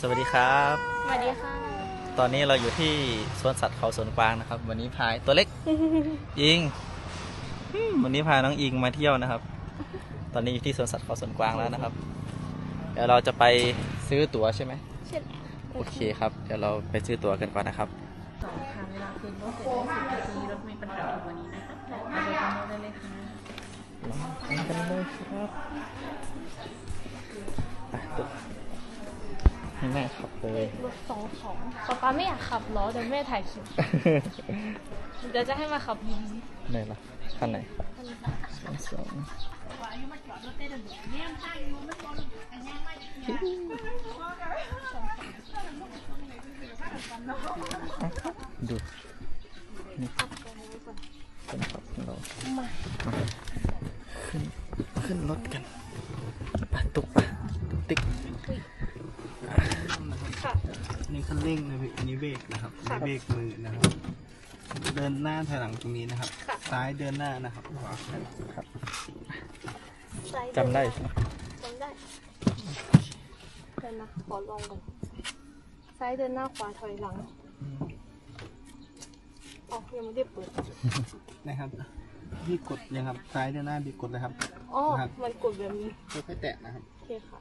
สวัสดีครับ สวัสดีค่ะ ตอนนี้เราอยู่ที่สวนสัตว์เขาสวนกวางนะครับ วันนี้พายตัวเล็ก อิงอืมวันนี้พาน้องอิงมาเที่ยวนะครับ ตอนนี้อยู่ที่สวนสัตว์เขาสวนกวางแล้วนะครับ เดี๋ยวเราจะไปซื้อตั๋วใช่ไหมเช่นโอเคครับ เดี๋ยวเราไปซื้อตั๋วกันก่อนนะครับสองค่ะเวลาคืนรถเสร็จแล้วสิบนาทีรถมีปัญหาถึงวันนี้นะคะเราไปกันได้เลยค่ะไปกันเลยครับ ให้แม่ขับเลย รถสองสองป๊าป๊าไม่อยากขับล้อเดี๋ยวแม่ถ่ายคลิปเดี๋ยวจะให้มาขับดีไหนล่ะคันไหนสองสองดูนี่คนขับของเรามาขึ้น ขึ้นรถกันไปตุ๊กไปตุ๊กติ๊กค่ะ อันนี้คันเร่งนะพี่อันนี้เบรกนะครับอันนี้เบรกมือนะครับ เดินหน้าถอยหลังตรงนี้นะครับ ซ้ายเดินหน้านะครับขวาครับซ้ายจำได้ใช่ไหมจำได้เดินนะขอลองก่อนซ้ายเดินหน้าขวาถอยหลังอ๋อยังไม่ได้เปิดนะครับพี่กดยังครับซ้ายเดินหน้าพี่กดเลยครับอ๋อครับมันกดแบบนี้ค่อยๆแตะนะครับโอเคค่ะ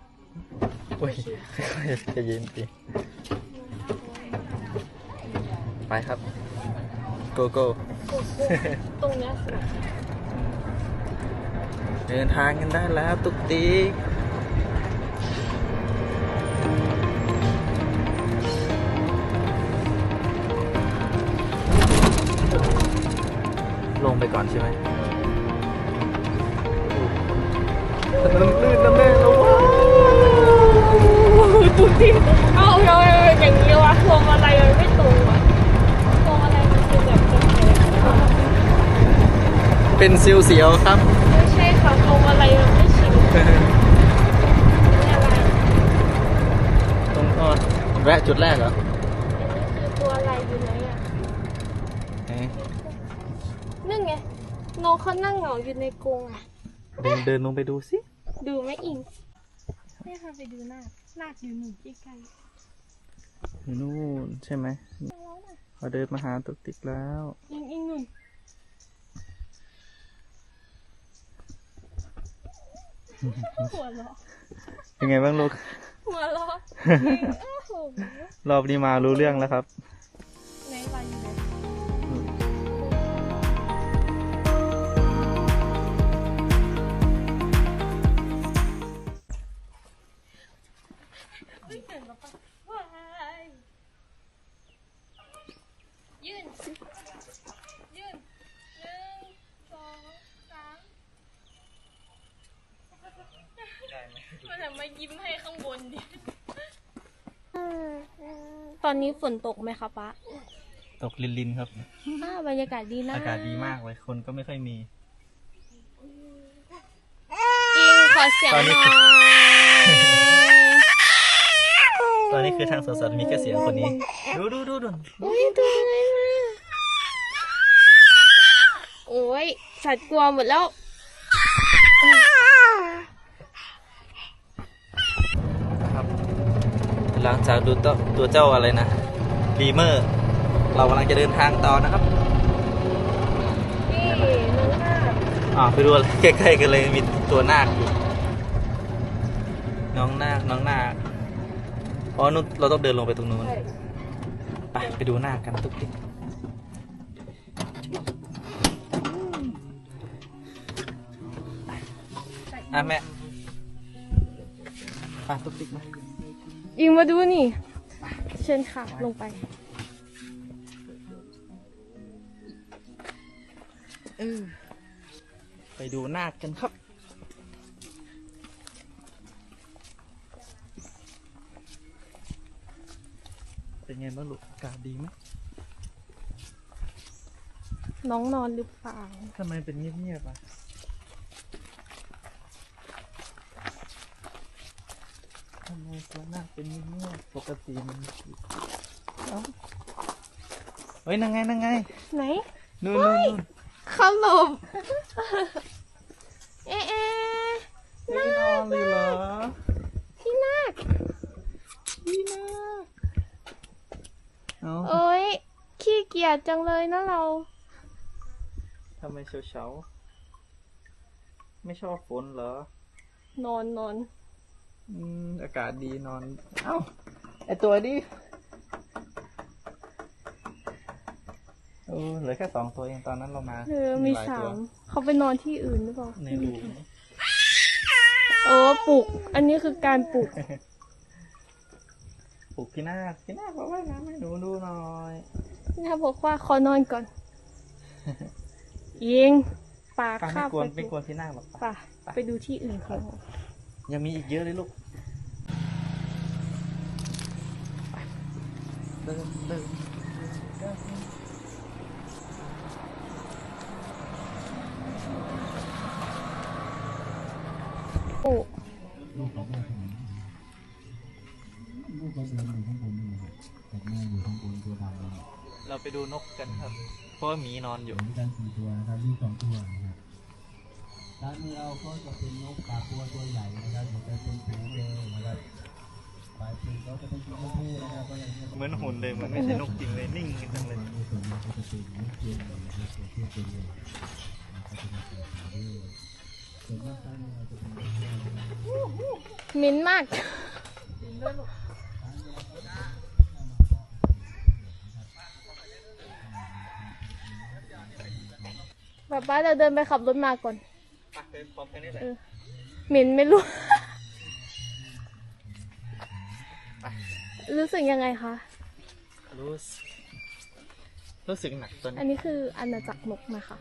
โอ้ยจะเย็นปี ไปครับโกโก้โอ้โหตรงเนี้ยสวยเดินทางกันได้แล้วตุ๊กติ๊กลงไปก่อนใช่ไหมถนนลื่นนะแม่ระวังดูดิเอาเอาเอาอย่างนี้วะพวงมาลัยมันไม่ตรงวะพวงมาลัยมันคือแบบจะแข็ง เป็นซิวเสียวๆครับ ไม่ใช่ค่ะพวงมาลัยมันไม่ชินไม่อะไร ตรงอ๋อแวะจุดแรกเหรออันนี้คือตัวอะไรอยู่ไหนอะเอ๊ะนั่นไงน้องเขานั่งเหงาอยู่ในกรงอะ เดินเดินลงไปดูสิ ดูไหมอิงไม่ค่ะไปดูหน้าหน้าอยู่หนึ่งใกล้อยู่นู่นใช่ไหมๆแล้วน่ะเขาเดินมาหาตุกติกแล้ว อิงอิง หนุ่นหัวเราะเป็นไงบ้างลูก หัวเราะอิงโอ้โหรอบนี้มารู้เรื่องแล้วครับ ไหนวาอยู่ไหนเฮ้ยเห็นแล้วปะว้ายยืน ยืนหนึ่งสองสาม มันจะมายิ้มให้ข้างบนดิตอนนี้ฝนตกไหมคะป๊าตกลินลินๆครับอ่าบรรยากาศดีนะอากาศดีมากเลยคนก็ไม่ค่อยมี อิงขอเสียงตอนหนี้ น่อยตอนนี้คือทางสวนสัตว์มีแค่เสียงคนนี้ ดูดูดูดูอุ้ยตัวอะไรมาโอ้ยสัตว์กลัวหมดแล้ว ครับ หลังจากดูตัวตัวเจ้าอะไรนะบีเมอร์ เรากำลังจะเดินทางต่อนะครับนี่น้องหน้าอ่าไปดูอะไรใกล้ๆกันเลยมีตัวนาคอยู่น้องนาคน้องนาคอ๋อนู้นเราต้องเดินลงไปตรงนู้นไปไปดูหน้ากันตุ๊กติ๊กอะแม่ไปตุ๊กติ๊กมา อิงมาดูนี่ เชิญค่ะ ลงไป เออไปดูหน้ากันครับ เป็นไงบ้างลูกอากาศดีไหมน้องนอนหรือเปล่า ทำไมเป็นเงียบๆอะทำไมตัวหน้าเป็นเงียบๆป กติมันเอ้าเฮ้ยนั่งไงนั่งไงไหนนู่นนู่นนู่นขลบเอ๊ะเอ๊ะไม่นอนเลยเหรอพี่นาคพี่นาเอาเอ้ยขี้เกียจจังเลยนะเรา ทำไมเฉาเฉาๆไม่ชอบฝนเหรอ นอนนอน อืมอากาศดีนอน เอ้า ไอตัวดิโอ้เหลือแค่สองตัวเองตอนนั้นเรามาเออมีหลยสาตัวมเขาไปนอนที่อื่นหรือเปล่าในรูโอ้ปลุกอันนี้คือการปลุกปลุกพี่นาคพี่นาคบอกว่าน้ำให้หนูดูหน่อยนี่ครับบอกว่าขอนอนก่อน ยิงปากฟังข้าไม่บกวนไปไม่กวนพี่นาคหรอกป่ะไปดูที่อื่นเขายังมีอีกเยอะเลยลูกเดินเดิน ป ลูกของแม่ผมลูกก็เดินอยู่ข้างบนนี่นะครับแต่แม่อยู่ข้างบนตัวดำนี่เราไปดูนกกันครับ เพราะว่าหมีนอนอยู่ผมกันสี่ตัวนะครับลูกสองตัวนะครับด้านนี้เราก็จะเป็นนกปากตัวตัวใหญ่นะครับจะเป็นฝูงเลยนะครับ เหมือนหุ่นเลยเหมันไม่ใช่นกจริงเลยนิ่งจังเลยเป็นนกเทียนนะครับตัวเทียนเป็นเลยนะครับจะเป็นสีขาวด้วยส่วนมากด้านนี้เราจะเป็นนกเทียนนะครับเหม็นมากป๊าป๊าเราเดินไปขับรถมาก่อนไปเป็นพร้อมกันนี่แหละเออเหม็นไม่รู้ รู้สึกยังไงคะ รู้สึกรู้สึกหนักตอนอันนี้นี้คืออาณาจักรนกนะคะ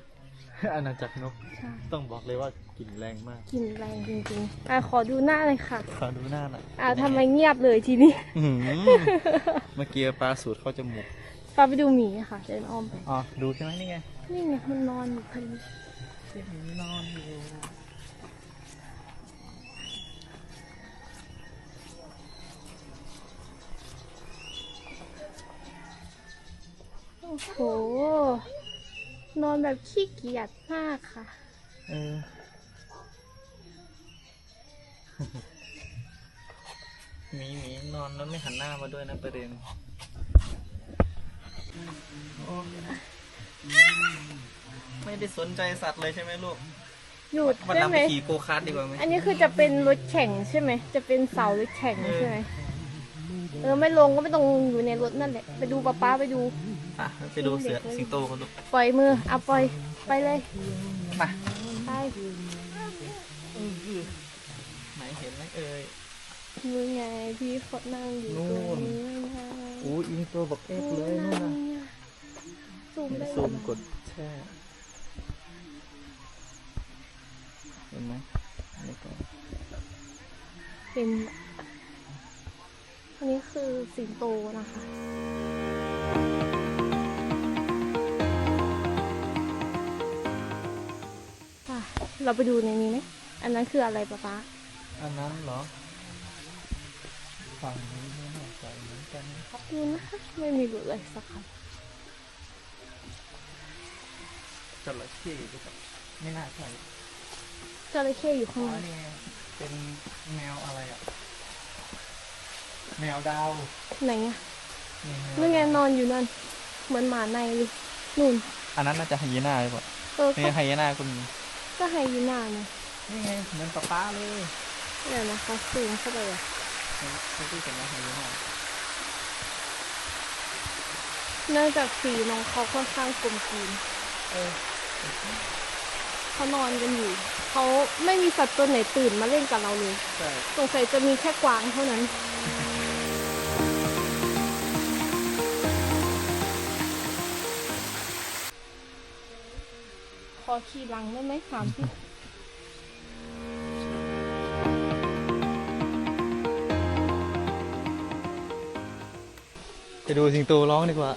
อาณาจักรนก ใช่ ต้องบอกเลยว่ากลิ่นแรงมาก กลินแรงจริงๆ อะขอดูหน้าเลยค่ะ ขอดูหน้าหน่อยอะทำไมเงียบเลยทีนี้ อื้อหือเมื่อกี้ปลาสูตรเข้าจมูกป้าไปดูหมีค่ะ เดินอ้อมไป อ๋อ ดูใช่ไหมนี่ไง นี่ไงมันนอนอยู่พอดี นอนอยู่ โอ้โห นอนแบบขี้เกียจมากค่ะ เออหมีหมีนอนแล้วไม่หันหน้ามาด้วยนะประเด็นโอ้ไม่ได้สนใจสัตว์เลยใช่ไหมลูก หยุดวันหได้ลังไหไปมขี่โกคาร์ดดีกว่าไหมอันนี้คือจะเป็นรถแข่งใช่ไหม จะเป็นเสารถแข่งใช่ไหมเออไม่ลงก็ไม่ต้องอยู่ในรถนั่นแหละ ไปดูป๊าป๊าไปดู อะไปดูเสือสิงโตกันลูกปล่อยมือ เอาปล่อย ไปเลย มาไปไหนเห็นไหมเอ่ยมือไงพี่เขานั่งอยู่นู่ตรงนนี้นะโอ้อิงตัวบอกเอกเลยนู่นนะซูมได้ซูมไหมกดแช่เห็นไหมนี่ก็เป็นอันนี้คือสิงโตนะคะ เราไปดูในนี้ไหมอันนั้นคืออะไรป๊าป๊าอันนั้นเหรอ ฝั่งนี้ไม่แน่ใจเหมือนกันดูนะคะไม่มีหลุดเลยสักคจระเข้หรือเปล่าไม่น่าใช่ำจระเข้อยู่ข้างอ๋อในนี่ไงเป็นแมวอะไรอะ แมวดาวไหนอะนี่แมวนู่นไงนอนอยู่นั่น เหมือนหมาในเลยนู่นอันนั้นน่าจะไฮยีน่าหรือเปล่าเออนี่ก็ไฮยีน่าคุณ ก็ไฮยีน่าไงนี่ไงเหมือนป๊าป๊าเลยเดี๋ยวนะคะซูมเข้าไปอะเขาพูดกันว่าไฮยีน่าเนื่องจากสีน้องเขาค่อนข้างกลมกลืนเออเขานอนกันอยู่ เขาไม่มีสัตว์ตัวไหนตื่นมาเล่นกับเราเลย ใช่ สงสัยจะมีแค่กวางเท่านั้น อขี่หลังได้ไหมถามพี่ไปดูสิงโตร้องดีกว่า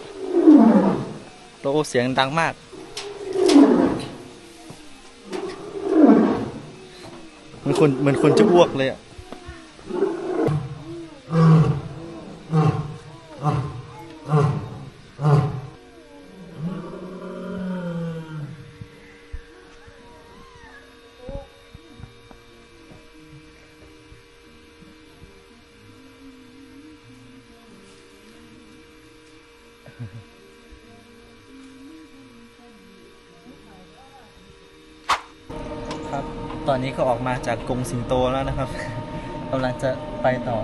โอ้เสียงดังมาก เหมือนคนเหมือนคนจะอ้วกเลยอะ นนี้ก็ออกมาจากกรงสิงโตแล้วนะครับกำลังจะไปต่อ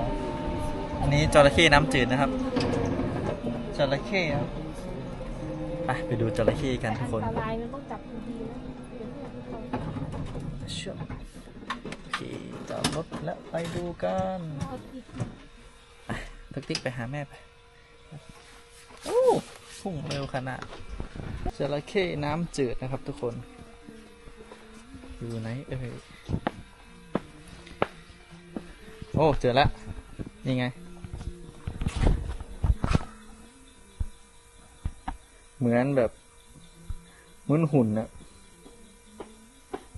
อันนี้จระเข้น้ำจืดนะครับจระเข้ครับไปไปดูจระเข้กันทุกคนอันตรายนะต้องจับดีๆนะเดี๋ยวเขาเชื่อโอเคจอดรถแล้วไปดูกันเอาอีกตึกติ๊กไปหาแม่ไปโอ้พุ่งเร็วขนาดจระเข้น้ำจืดนะครับทุกคน อยู่ไหนเอ่ย โอ้เจอแล้วนี่ไง เหมือนแบบเหมือนหุ่นนะ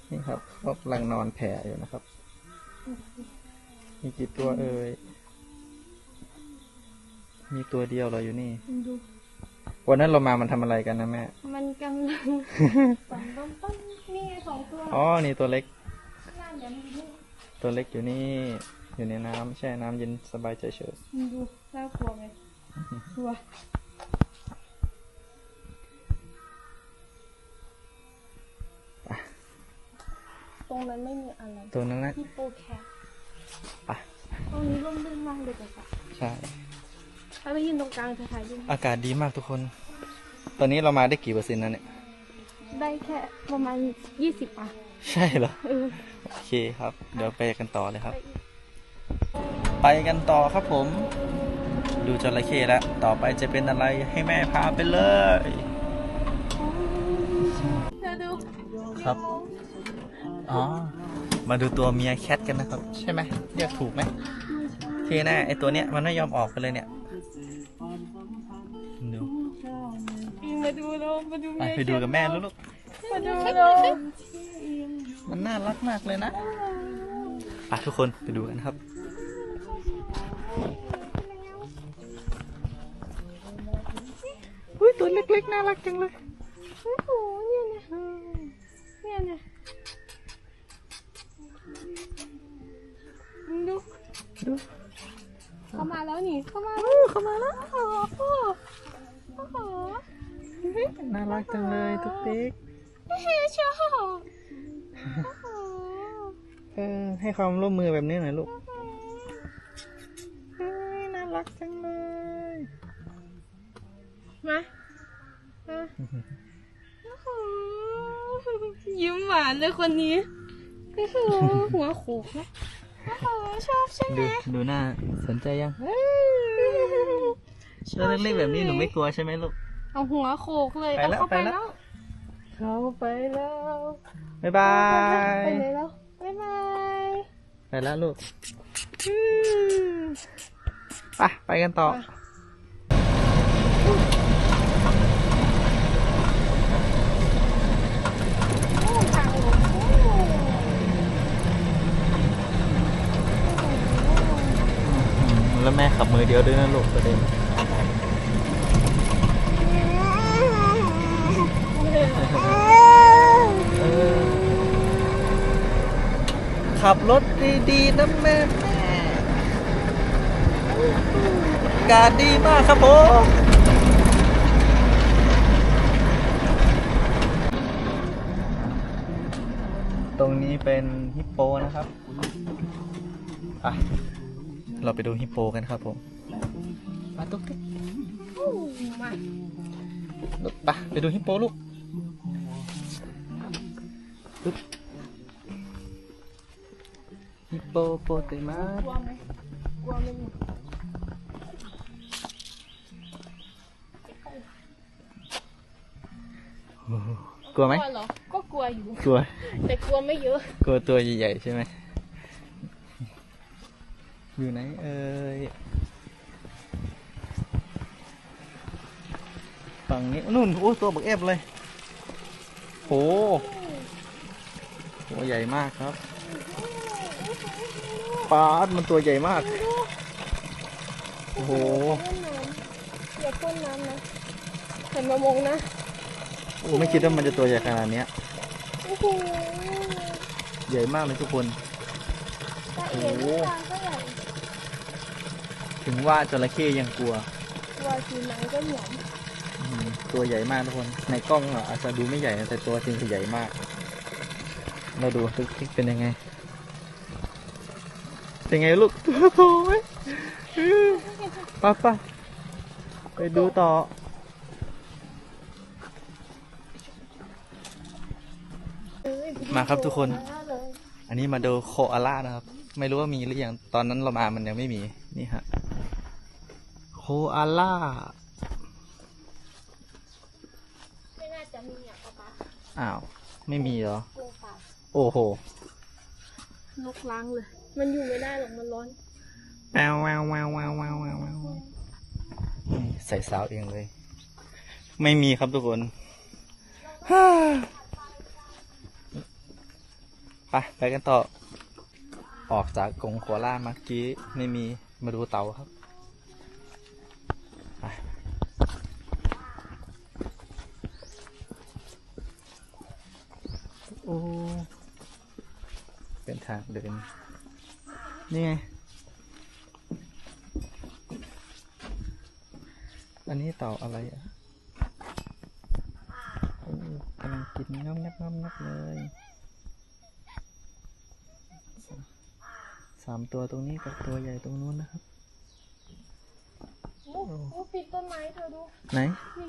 นี่ครับก็กำลังนอนแผ่อยู่นะครับ มีกี่ตัวเอ่ยมีตัวเดียวเหราอยู่นี่ดูวันนั้นเรามามันทำอะไรกันนะแม่ มันกำลัง ปันปันปันนี่ไงสองตัว อ๋อ นี่ตัวเล็กน่าจะมีลูก ตัวเล็กอยู่นี่ อยู่ในน้ำแช่น้ำเย็นสบายใจเฉยดูน่ากลัวไหมกลัวตรงนั้นไม่มีอะไรตัวนั้นนะที่โปแคทไปตรงนี้ร่มรื่นมากเลยจ้ะใช่ถ้าไปยืนตรงกลางจะถ่ายรูปอากาศดีมากทุกคน ตอนนี้เรามาได้กี่เปอร์เซ็นต์นะเนี่ย ได้แค่ประมาณยี่สิบอะ ใช่เหรอเออโอเคครับ เดี๋ยวไปกันต่อเลยครับไปอีกไปกันต่อครับผม ดูจระเข้แล้ว ต่อไปจะเป็นอะไรให้แม่พาไปเลยเธอดูครับ อ๋อ มาดูตัวเมียแคทกันนะครับ ใช่ไหมเรียกถูกไหมโอเคนะไอตัวเนี้ยมันไม่ยอมออกไปเลยเนี่ยดูมาดูเรามาดูไปไปดูกับแม่ลูก มาดูเราๆมันน่ารักมากเลยนะไปทุกคนไปดูกันครับ อุ้ยตัวเล็กๆน่ารักจังเลยโอ้โหเนี่ยนะเนี่ยนะดูดูเข้ามาแล้วนี่เข้ามาโอ้เข้ามาแล้วโอ้โหโอ้โหน่ารักจังเลยทุกติ๊กเฮ้ย ชอบโอ้โหเออให้ความร่วมมือแบบนี้หน่อยลูกเฮ้ยน่ารักจังเลย มามาโอ้โหยิ้มหวานเลยคนนี้โอ้โหหัวโขกนะโอ้โหชอบใช่ไหมดูดูหน้าสนใจยังตัวเล็กๆแบบนี้หนูไม่กลัวใช่ไหมลูก เอาหัวโขกเลยไปเอาแล้วเข้าไปไปแล้แล้วว เขาไปแล้วบ๊ายบาไปยไหนแล้วบ๊ายบายไปแล้วลูกไปไปกันต่อโอ้ทางลงโอ้แล้วแม่ขับมือเดียวด้วยนะลูกประเด็นเออ ขับรถดีๆนะแม่แม่อากาศดีมากครับผมตรงนี้เป็นฮิปโปนะครับ อะ เราไปดูฮิปโปกันครับผม มาตุ๊กติ๊กโอ้มาลูกไปไปดูฮิปโปลูก ปึ๊บฮิปโปโปเตมัสกลัวไหมกลัวไหมนี่กลัวไหมกลัวเหรอก็กลัวอยู่ กลัว แต่กลัวไม่เยอะ กลัวตัวใหญ่ๆใช่ไหม อยู่ไหนเอ่ยฝั่งนี้นู่นโอ้ตัวบักเอฟเลยโห ตัวใหญ่มากครับปาดมันตัวใหญ่มาก โอ้โหอย่าพ่นน้ำนะเห็นมามองนะโอ้ไม่คิดว่ามันจะตัวใหญ่ขนาดเนี้ยโอ้โหใหญ่มากเลยทุกคนตาเอ๋ลูกตาก็ใหญ่ถึงว่าจระเข้ยังกลัวกลัวสีหนังก็เหนียวอืมตัวใหญ่มากทุกคน ในกล้องอะอาจจะดูไม่ใหญ่นะแต่ตัวจริงคือใหญ่มาก เราดูทุกทิกเป็นยังไง เป็นไงลูกตัวโตไหมอื้อไป้าป้าไปดูต่อ มาครับทุกคน อันนี้มาดูโคอาล่านะครับ ไม่รู้ว่ามีหรือยัง ตอนนั้นเรามามันยังไม่มี นี่ฮะ โคอาล่าไม่น่าจะมีอะป๊าป๊าอ้าว ไม่มีเหรอกลัวป่า โอ้โหนกล้างเลย มันอยู่ไม่ได้หรอกมันร้อนแววแววแววแววแววแววแววนี่ใส่สาวเองเลย ไม่มีครับทุกคนฮ่าไปไปกันต่อ ออกจากกรงโคอาล่าเมื่อกี้ไม่มีมาดูเต่าครับไปโอ้เป็น ทางเดิน นี่ไง อันนี้เต่าอะไรอะโอ้กำลังกินงับงับงับงับเลยสามสามตัวตรงนี้กับตัวใหญ่ตรงนู้นนะครับโอ้โอ้ปีนต้นไม้เธอดู ไหนนี่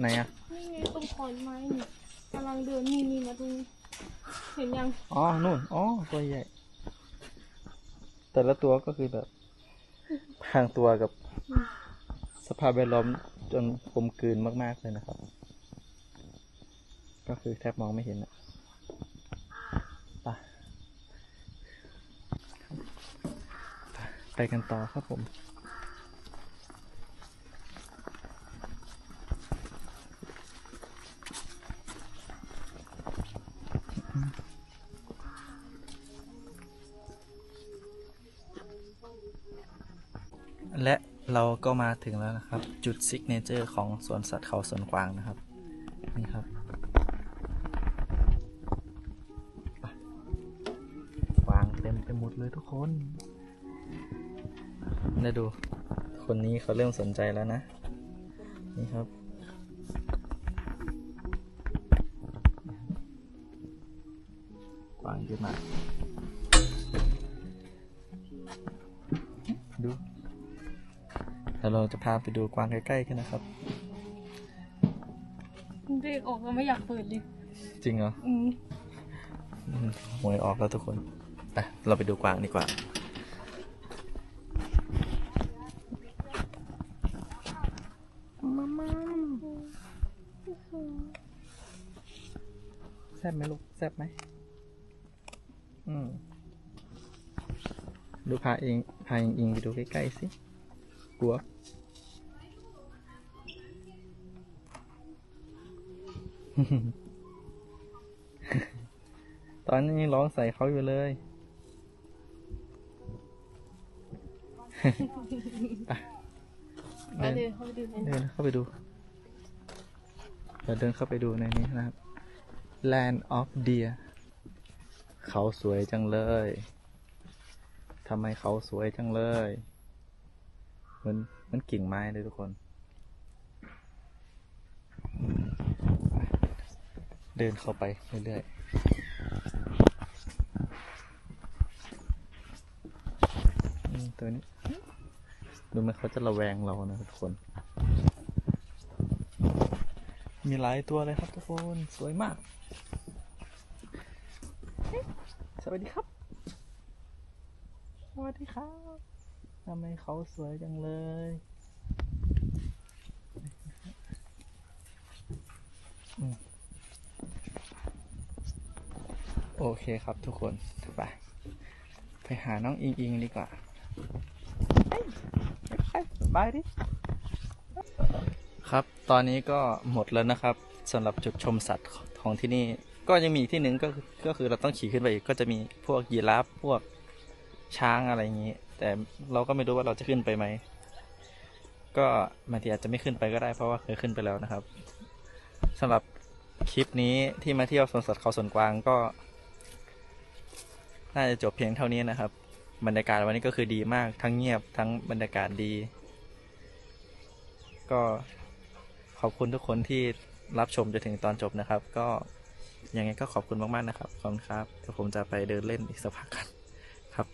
ไหนอะ นี่ไงตรงขอนไม้นี่ กำลังเดินนี่นี่มาตรงนี้เห็นยังอ๋อนู่นอ๋อตัวใหญ่ แต่ละตัวก็คือแบบพรางตัวกับสภาพแวดล้อมจนกลมกลืนมากๆเลยนะครับ ก็คือแทบมองไม่เห็นอะไปไปกันต่อครับผม เราก็มาถึงแล้วนะครับ จุดซิกเนเจอร์ของสวนสัตว์เขาสวนกวางนะครับ นี่ครับกวางเต็มไปหมดเลยทุกคนได้ดู คนนี้เขาเริ่มสนใจแล้วนะ นี่ครับกวางเยอะมาก เราจะพาไปดูกวางใกล้ๆกันนะครับเด็กออกก็ไม่อยากเปิดดิจริงเหรออืมอืมหวยออกแล้วทุกคนไปเราไปดูกวางดีกว่ามามาแซบไหมลูกแซบไหมอืมดูพาเองพาเองอิงไปดูใกล้ๆสิก ลัว ตอนนี้ยังร้องใส่เขาอยู่เลยไปไปเดินเข้าไปดูในเดินเข้าไปดูเราเดินเข้าไปดูในนี้นะครับ Land of Deer เขาสวยจังเลย ทำไมเขาสวยจังเลยเห มือนเหมันกิ่งไม้เลยทุกคน เดินเข้าไปเรื่อยๆตัวนี้ดูเหมันเขาจะระแวงเรานะทุกคน มีหลายตัวเลยครับทุกคน สวยมาก สวัสดีครับ สวัสดีครับ ทำไมเขาสวยจังเลย โอเคครับทุกคนไปไปหาน้องอิงอิงดีกว่าไปบายดิ ครับตอนนี้ก็หมดแล้วนะครับสำหรับจุดชมสัตว์ของที่นี่ ก็ยังมีที่หนึ่งก็ก็คือเราต้องขี่ขึ้นไปอีก ก็จะมีพวกยีราฟพวกช้างอะไรอย่างนี้ แต่เราก็ไม่รู้ว่าเราจะขึ้นไปไหม ก็บางทีอาจจะไม่ขึ้นไปก็ได้เพราะว่าเคยขึ้นไปแล้วนะครับสำหรับคลิปนี้ที่มาเที่ยวสวนสัตว์เขาสวนกวางก็ น่าจะจบเพียงเท่านี้นะครับ บรรยากาศวันนี้ก็คือดีมากทั้งเงียบทั้งบรรยากาศดี ก็ขอบคุณทุกคนที่รับชมจนถึงตอนจบนะครับ ก็ยังไงก็ขอบคุณมากๆนะครับขอบคุณครับเดี๋ยวผมจะไปเดินเล่นอีกสักพักกันครับ